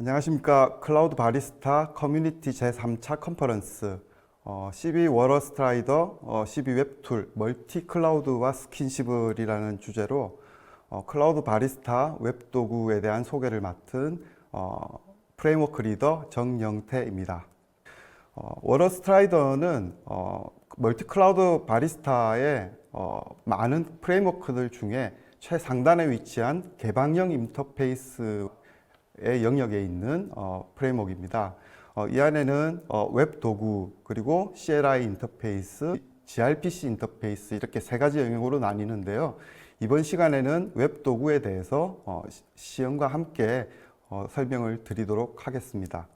안녕하십니까. 클라우드 바리스타 커뮤니티 제3차 컨퍼런스 어, 12 워러 스트라이더, 어, 12 웹툴, 멀티 클라우드와 스킨십을이라는 주제로 어, 클라우드 바리스타 웹 도구에 대한 소개를 맡은 어, 프레임워크 리더 정영태입니다. 어, 워러 스트라이더는 어, 멀티 클라우드 바리스타의 어, 많은 프레임워크들 중에 최상단에 위치한 개방형 인터페이스의 영역에 있는 어, 프레임워크입니다. 어, 이 안에는 어, 웹 도구 그리고 CLI 인터페이스, gRPC 인터페이스 이렇게 세 가지 영역으로 나뉘는데요. 이번 시간에는 웹 도구에 대해서 어, 시- 시연과 함께 어, 설명을 드리도록 하겠습니다.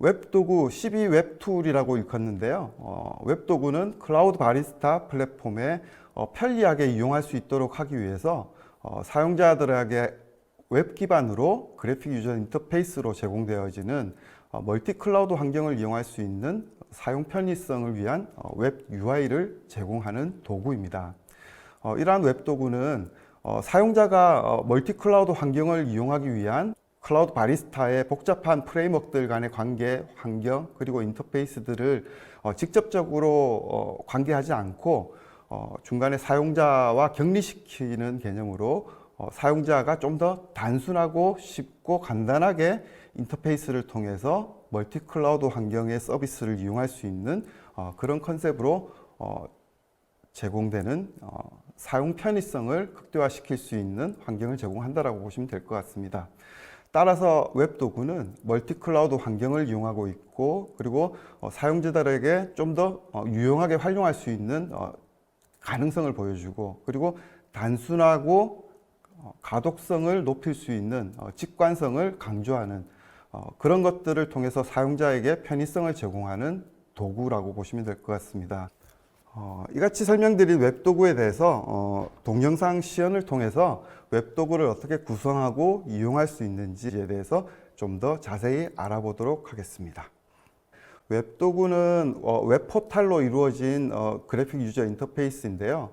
웹도구 12 웹 툴이라고 일컫는데요. 어, 웹도구는 클라우드 바리스타 플랫폼에 어, 편리하게 이용할 수 있도록 하기 위해서 어, 사용자들에게 웹 기반으로 그래픽 유저 인터페이스로 제공되어지는 어, 멀티 클라우드 환경을 이용할 수 있는 사용 편의성을 위한 어, 웹 UI를 제공하는 도구입니다. 어, 이러한 웹 도구는 어, 사용자가 어, 멀티 클라우드 환경을 이용하기 위한 클라우드 바리스타의 복잡한 프레임워크들 간의 관계, 환경, 그리고 인터페이스들을 어, 직접적으로 어, 관계하지 않고 어, 중간에 사용자와 격리시키는 개념으로 어, 사용자가 좀 더 단순하고 쉽고 간단하게 인터페이스를 통해서 멀티 클라우드 환경의 서비스를 이용할 수 있는 어, 그런 컨셉으로 어, 제공되는 어, 사용 편의성을 극대화시킬 수 있는 환경을 제공한다라고 보시면 될 것 같습니다. 따라서 웹 도구는 멀티 클라우드 환경을 이용하고 있고 그리고 어, 사용자들에게 좀 더 유용하게 활용할 수 있는 어, 가능성을 보여주고 그리고 단순하고 어, 가독성을 높일 수 있는 어, 직관성을 강조하는 어, 그런 것들을 통해서 사용자에게 편의성을 제공하는 도구라고 보시면 될 것 같습니다. 어, 이같이 설명드린 웹도구에 대해서 어, 동영상 시연을 통해서 웹도구를 어떻게 구성하고 이용할 수 있는지에 대해서 좀 더 자세히 알아보도록 하겠습니다. 웹도구는 어, 웹포탈로 이루어진 어, 그래픽 유저 인터페이스인데요.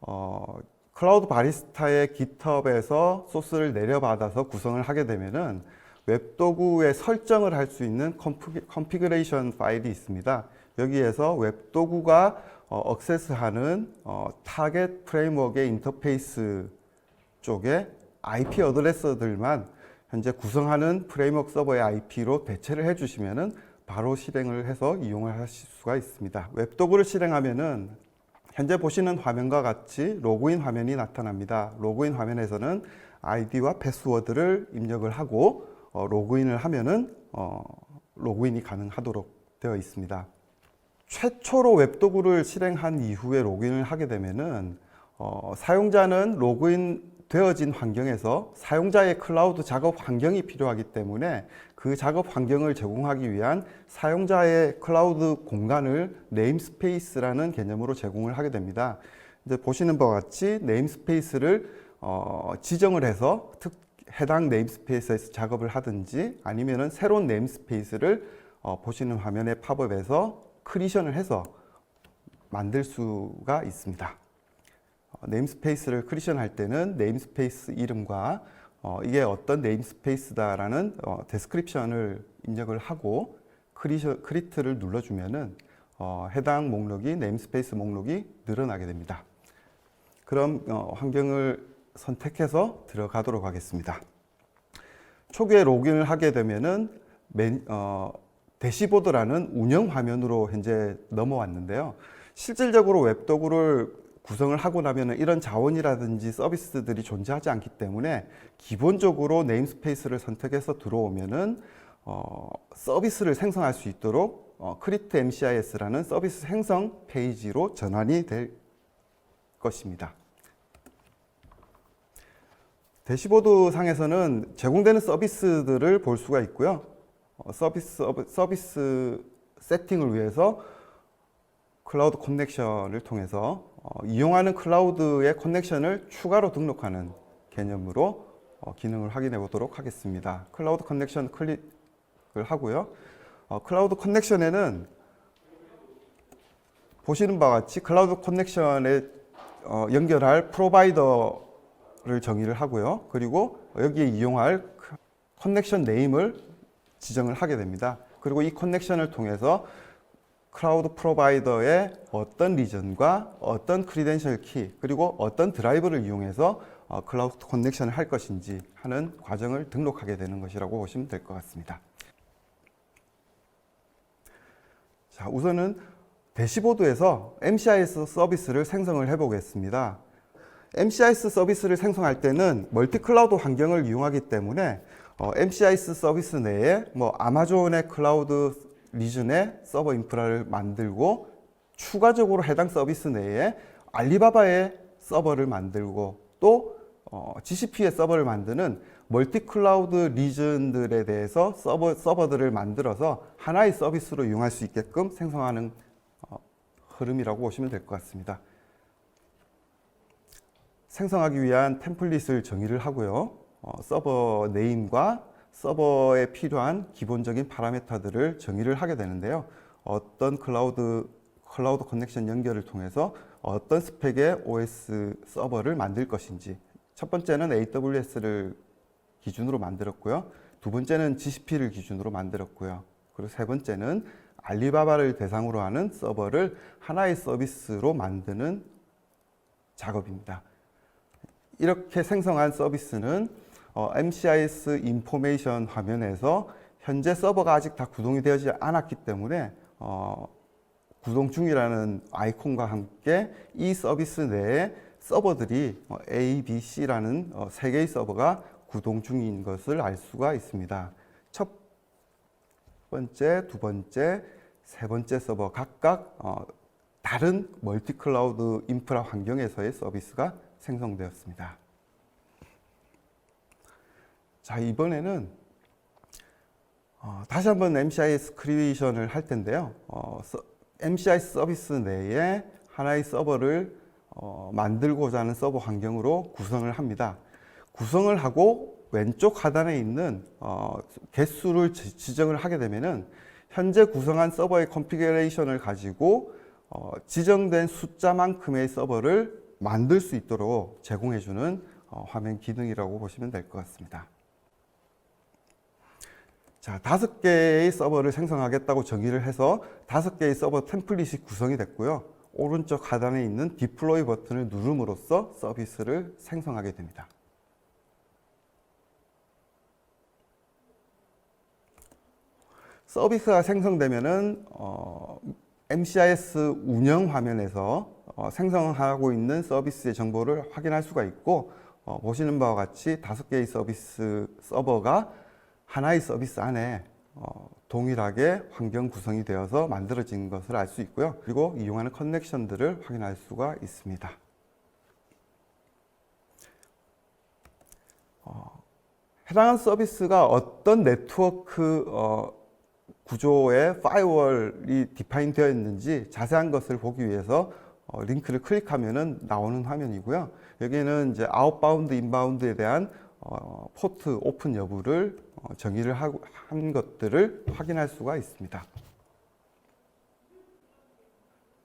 어, 클라우드 바리스타의 GitHub에서 소스를 내려받아서 구성을 하게 되면은 웹도구에 설정을 할 수 있는 컨피그레이션 파일이 있습니다. 여기에서 웹도구가 어, 억세스하는 어, 타겟 프레임워크의 인터페이스 쪽에 IP 어드레스들만 현재 구성하는 프레임워크 서버의 IP로 대체를 해주시면은 바로 실행을 해서 이용을 하실 수가 있습니다. 웹도구를 실행하면은 현재 보시는 화면과 같이 로그인 화면이 나타납니다. 로그인 화면에서는 아이디와 패스워드를 입력을 하고 어, 로그인을 하면은 어, 로그인이 가능하도록 되어 있습니다. 최초로 웹도구를 실행한 이후에 로그인을 하게 되면은 어, 사용자는 로그인 되어진 환경에서 사용자의 클라우드 작업 환경이 필요하기 때문에 그 작업 환경을 제공하기 위한 사용자의 클라우드 공간을 네임스페이스라는 개념으로 제공을 하게 됩니다. 이제 보시는 바와 같이 네임스페이스를 어, 지정을 해서 특, 해당 네임스페이스에서 작업을 하든지 아니면은 새로운 네임스페이스를 어, 보시는 화면의 팝업에서 크리션을 해서 만들 수가 있습니다. 어, 네임스페이스를 크리션 할 때는 네임스페이스 이름과 어, 이게 어떤 네임스페이스다라는 어, 데스크립션을 입력을 하고 크리션, 크리트를 눌러주면은 어, 해당 목록이 네임스페이스 목록이 늘어나게 됩니다. 그럼 어, 환경을 선택해서 들어가도록 하겠습니다. 초기에 로그인을 하게 되면은 맨, 어, 대시보드라는 운영 화면으로 현재 넘어왔는데요. 실질적으로 웹도구를 구성을 하고 나면은 이런 자원이라든지 서비스들이 존재하지 않기 때문에 기본적으로 네임스페이스를 선택해서 들어오면은 어, 서비스를 생성할 수 있도록 어, 크리트 MCIS라는 서비스 생성 페이지로 전환이 될 것입니다. 대시보드 상에서는 제공되는 서비스들을 볼 수가 있고요. 어, 서비스, 서비스 세팅을 위해서 클라우드 커넥션을 통해서 어, 이용하는 클라우드의 커넥션을 추가로 등록하는 개념으로 어, 기능을 확인해 보도록 하겠습니다. 클라우드 커넥션 클릭을 하고요. 어, 클라우드 커넥션에는 보시는 바와 같이 클라우드 커넥션에 어, 연결할 프로바이더를 정의를 하고요. 그리고 여기에 이용할 커넥션 네임을 지정을 하게 됩니다. 그리고 이 커넥션을 통해서 클라우드 프로바이더의 어떤 리전과 어떤 크리덴셜 키 그리고 어떤 드라이브를 이용해서 어, 클라우드 커넥션을 할 것인지 하는 과정을 등록하게 되는 것이라고 보시면 될 것 같습니다. 자, 우선은 대시보드에서 MCIS 서비스를 생성을 해 보겠습니다. MCIS 서비스를 생성할 때는 멀티 클라우드 환경을 이용하기 때문에 어, MCIS 서비스 내에 뭐 아마존의 클라우드 리전의 서버 인프라를 만들고 추가적으로 해당 서비스 내에 알리바바의 서버를 만들고 또 어, GCP의 서버를 만드는 멀티 클라우드 리전들에 대해서 서버, 서버들을 만들어서 하나의 서비스로 이용할 수 있게끔 생성하는 어, 흐름이라고 보시면 될 것 같습니다. 생성하기 위한 템플릿을 정의를 하고요. 어, 서버 네임과 서버에 필요한 기본적인 파라미터들을 정의를 하게 되는데요. 어떤 클라우드 클라우드 커넥션 연결을 통해서 어떤 스펙의 OS 서버를 만들 것인지 첫 번째는 AWS를 기준으로 만들었고요. 두 번째는 GCP를 기준으로 만들었고요. 그리고 세 번째는 알리바바를 대상으로 하는 서버를 하나의 서비스로 만드는 작업입니다. 이렇게 생성한 서비스는 어, MCIS 인포메이션 화면에서 현재 서버가 아직 다 구동이 되지 않았기 때문에 어, 구동 중이라는 아이콘과 함께 이 서비스 내에 서버들이 어, A, B, C라는 어, 세 개의 서버가 구동 중인 것을 알 수가 있습니다. 첫 번째, 두 번째, 세 번째 서버 각각 어, 다른 멀티 클라우드 인프라 환경에서의 서비스가 생성되었습니다. 자, 이번에는 어, 다시 한번 MCIS 크리에이션을 할 텐데요. 어, 서, MCIS 서비스 내에 하나의 서버를 어, 만들고자 하는 서버 환경으로 구성을 합니다. 구성을 하고 왼쪽 하단에 있는 어, 개수를 지, 지정을 하게 되면은 현재 구성한 서버의 컨피그레이션을 가지고 어, 지정된 숫자만큼의 서버를 만들 수 있도록 제공해주는 어, 화면 기능이라고 보시면 될 것 같습니다. 자, 다섯 개의 서버를 생성하겠다고 정의를 해서 다섯 개의 서버 템플릿이 구성이 됐고요. 오른쪽 하단에 있는 디플로이 버튼을 누름으로써 서비스를 생성하게 됩니다. 서비스가 생성되면은 어, MCIS 운영 화면에서 어, 생성하고 있는 서비스의 정보를 확인할 수가 있고 어, 보시는 바와 같이 다섯 개의 서비스 서버가 하나의 서비스 안에 어, 동일하게 환경 구성이 되어서 만들어진 것을 알 수 있고요. 그리고 이용하는 커넥션들을 확인할 수가 있습니다. 어, 해당한 서비스가 어떤 네트워크 어, 구조의 파이어월이 디파인 되어 있는지 자세한 것을 보기 위해서 어, 링크를 클릭하면은 나오는 화면이고요. 여기는 이제 아웃바운드, 인바운드에 대한 어, 포트 오픈 여부를 어, 정의를 하고, 한 것들을 확인할 수가 있습니다.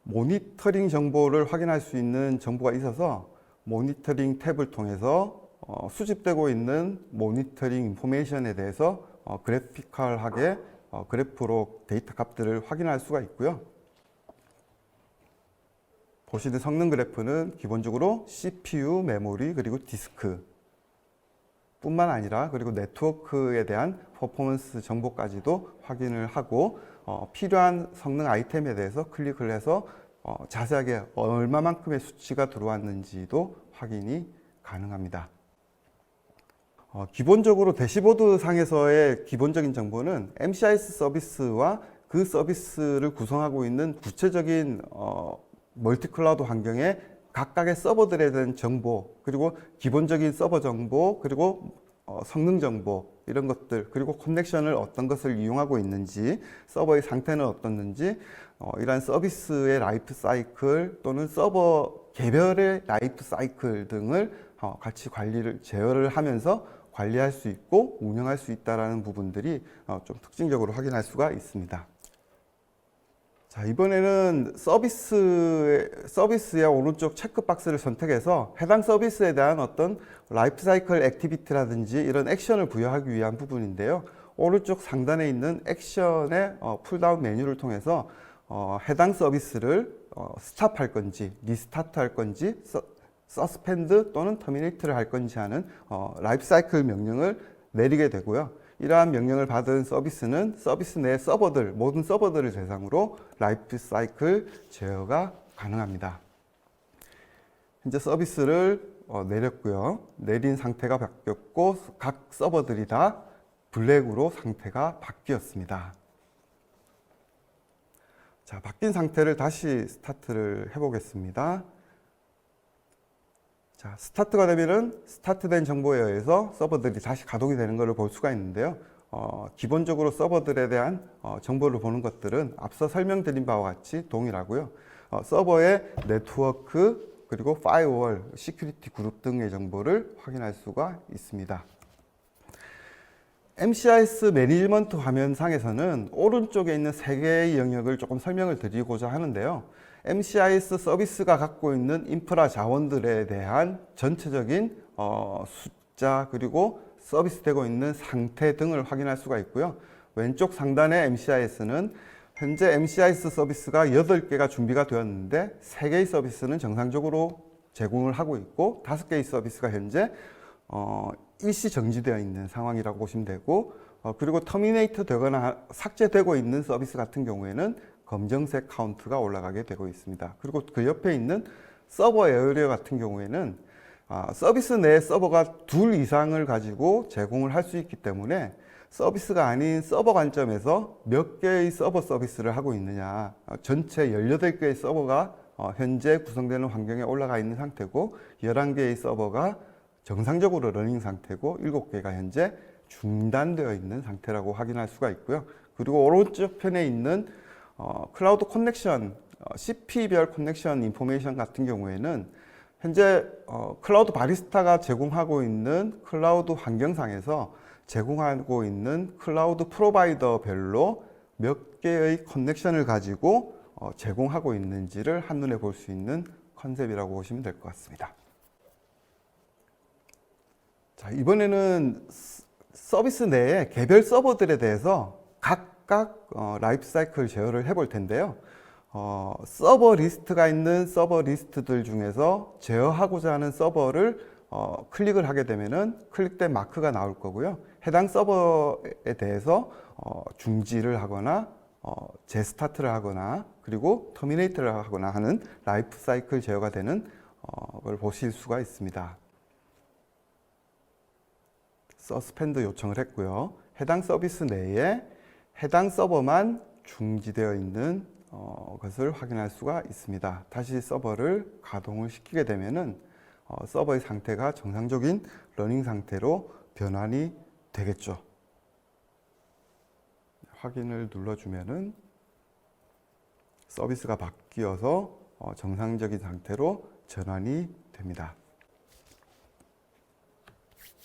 모니터링 정보를 확인할 수 있는 정보가 있어서 모니터링 탭을 통해서 어, 수집되고 있는 모니터링 인포메이션에 대해서 어, 그래피컬하게 어, 그래프로 데이터 값들을 확인할 수가 있고요. 보시는 성능 그래프는 기본적으로 CPU, 메모리, 그리고 디스크 뿐만 아니라 그리고 네트워크에 대한 퍼포먼스 정보까지도 확인을 하고 어, 필요한 성능 아이템에 대해서 클릭을 해서 어, 자세하게 얼마만큼의 수치가 들어왔는지도 확인이 가능합니다. 어, 기본적으로 대시보드 상에서의 기본적인 정보는 MCIS 서비스와 그 서비스를 구성하고 있는 구체적인 어, 멀티클라우드 환경에 각각의 서버들에 대한 정보 그리고 기본적인 서버 정보 그리고 어, 성능 정보 이런 것들 그리고 커넥션을 어떤 것을 이용하고 있는지 서버의 상태는 어떻는지 어, 이러한 서비스의 라이프 사이클 또는 서버 개별의 라이프 사이클 등을 어, 같이 관리를 제어를 하면서 관리할 수 있고 운영할 수 있다라는 부분들이 어, 좀 특징적으로 확인할 수가 있습니다. 자, 이번에는 서비스, 서비스의 오른쪽 체크 박스를 선택해서 해당 서비스에 대한 어떤 라이프 사이클 액티비티라든지 이런 액션을 부여하기 위한 부분인데요. 오른쪽 상단에 있는 액션의 어, 풀다운 메뉴를 통해서 어, 해당 서비스를 어, 스탑할 건지, 리스타트 할 건지, 서, 서스펜드 또는 터미네이트를 할 건지 하는 어, 라이프 사이클 명령을 내리게 되고요. 이러한 명령을 받은 서비스는 서비스 내 서버들, 모든 서버들을 대상으로 라이프 사이클 제어가 가능합니다. 현재 서비스를 어, 내렸고요. 내린 상태가 바뀌었고 각 서버들이 다 블랙으로 상태가 바뀌었습니다. 자, 바뀐 상태를 다시 스타트를 해보겠습니다. 자, 스타트가 되면은 스타트된 정보에 의해서 서버들이 다시 가동이 되는 것을 볼 수가 있는데요. 어, 기본적으로 서버들에 대한 어, 정보를 보는 것들은 앞서 설명드린 바와 같이 동일하고요. 어, 서버의 네트워크 그리고 파이어월, 시큐리티 그룹 등의 정보를 확인할 수가 있습니다. MCIS 매니지먼트 화면상에서는 오른쪽에 있는 세 개의 영역을 조금 설명을 드리고자 하는데요. MCIS 서비스가 갖고 있는 인프라 자원들에 대한 전체적인 어, 숫자 그리고 서비스되고 있는 상태 등을 확인할 수가 있고요. 왼쪽 상단의 MCIS는 현재 MCIS 서비스가 8개가 준비가 되었는데 3개의 서비스는 정상적으로 제공을 하고 있고 5개의 서비스가 현재 어, 일시 정지되어 있는 상황이라고 보시면 되고 어, 그리고 터미네이트 되거나 삭제되고 있는 서비스 같은 경우에는 검정색 카운트가 올라가게 되고 있습니다. 그리고 그 옆에 있는 서버 에어리어 같은 경우에는 아, 서비스 내 서버가 둘 이상을 가지고 제공을 할 수 있기 때문에 서비스가 아닌 서버 관점에서 몇 개의 서버 서비스를 하고 있느냐 어, 전체 18개의 서버가 어, 현재 구성되는 환경에 올라가 있는 상태고 11개의 서버가 정상적으로 러닝 상태고 7개가 현재 중단되어 있는 상태라고 확인할 수가 있고요. 그리고 오른쪽 편에 있는 어, 클라우드 커넥션, 어, CP별 커넥션 인포메이션 같은 경우에는 현재 어, 클라우드 바리스타가 제공하고 있는 클라우드 환경상에서 제공하고 있는 클라우드 프로바이더별로 몇 개의 커넥션을 가지고 어, 제공하고 있는지를 한눈에 볼 수 있는 컨셉이라고 보시면 될 것 같습니다. 자, 이번에는 스- 서비스 내에 개별 서버들에 대해서 각각 어, 라이프 사이클 제어를 해볼 텐데요. 어, 서버 리스트가 있는 서버 리스트들 중에서 제어하고자 하는 서버를 어, 클릭을 하게 되면은 클릭된 마크가 나올 거고요. 해당 서버에 대해서 어, 중지를 하거나 어, 재스타트를 하거나 그리고 터미네이트를 하거나 하는 라이프 사이클 제어가 되는 어, 걸 보실 수가 있습니다. 서스펜드 요청을 했고요. 해당 서비스 내에 해당 서버만 중지되어 있는 어, 것을 확인할 수가 있습니다. 다시 서버를 가동을 시키게 되면은 어, 서버의 상태가 정상적인 러닝 상태로 변환이 되겠죠. 확인을 눌러주면은 서비스가 바뀌어서 어, 정상적인 상태로 전환이 됩니다.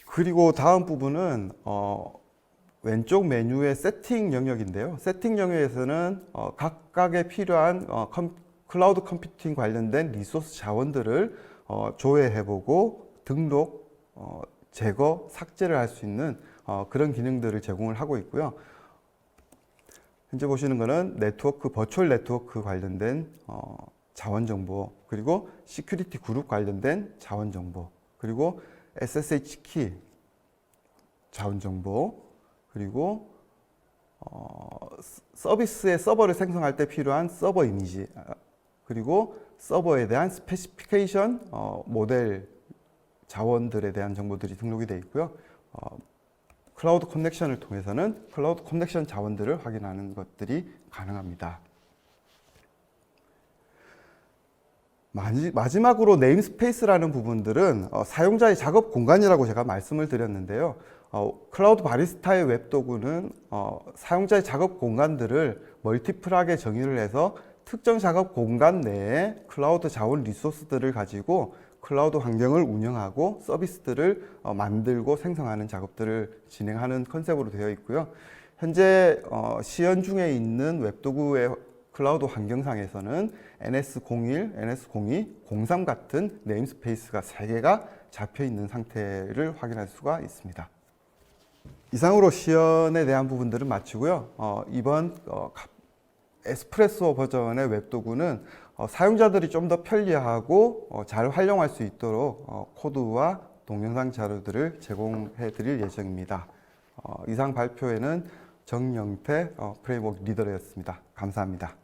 그리고 다음 부분은 어, 왼쪽 메뉴의 세팅 영역인데요. 세팅 영역에서는 어, 각각의 필요한 어, 컴, 클라우드 컴퓨팅 관련된 리소스 자원들을 어, 조회해보고 등록, 어, 제거, 삭제를 할 수 있는 어, 그런 기능들을 제공을 하고 있고요. 현재 보시는 것은 네트워크, 버추얼 네트워크 관련된 어, 자원 정보, 그리고 시큐리티 그룹 관련된 자원 정보, 그리고 SSH 키 자원 정보, 그리고 어, 서- 서비스의 서버를 생성할 때 필요한 서버 이미지, 아, 그리고 서버에 대한 스페시피케이션 어, 모델 자원들에 대한 정보들이 등록이 되어 있고요. 어, 클라우드 커넥션을 통해서는 클라우드 커넥션 자원들을 확인하는 것들이 가능합니다. 마지- 마지막으로 네임스페이스라는 부분들은 어, 사용자의 작업 공간이라고 제가 말씀을 드렸는데요. 어, 클라우드 바리스타의 웹 도구는 어, 사용자의 작업 공간들을 멀티플하게 정의를 해서 특정 작업 공간 내에 클라우드 자원 리소스들을 가지고 클라우드 환경을 운영하고 서비스들을 어, 만들고 생성하는 작업들을 진행하는 컨셉으로 되어 있고요. 현재 어, 시연 중에 있는 웹도구의 클라우드 환경상에서는 NS01, NS02, 03 같은 네임스페이스가 세 개가 잡혀 있는 상태를 확인할 수가 있습니다. 이상으로 시연에 대한 부분들은 마치고요. 어, 이번 어, 가- 에스프레소 버전의 웹도구는 어, 사용자들이 좀 더 편리하고 어, 잘 활용할 수 있도록 어, 코드와 동영상 자료들을 제공해 드릴 예정입니다. 어, 이상 발표에는 정영태 어, 프레임워크 리더였습니다. 감사합니다.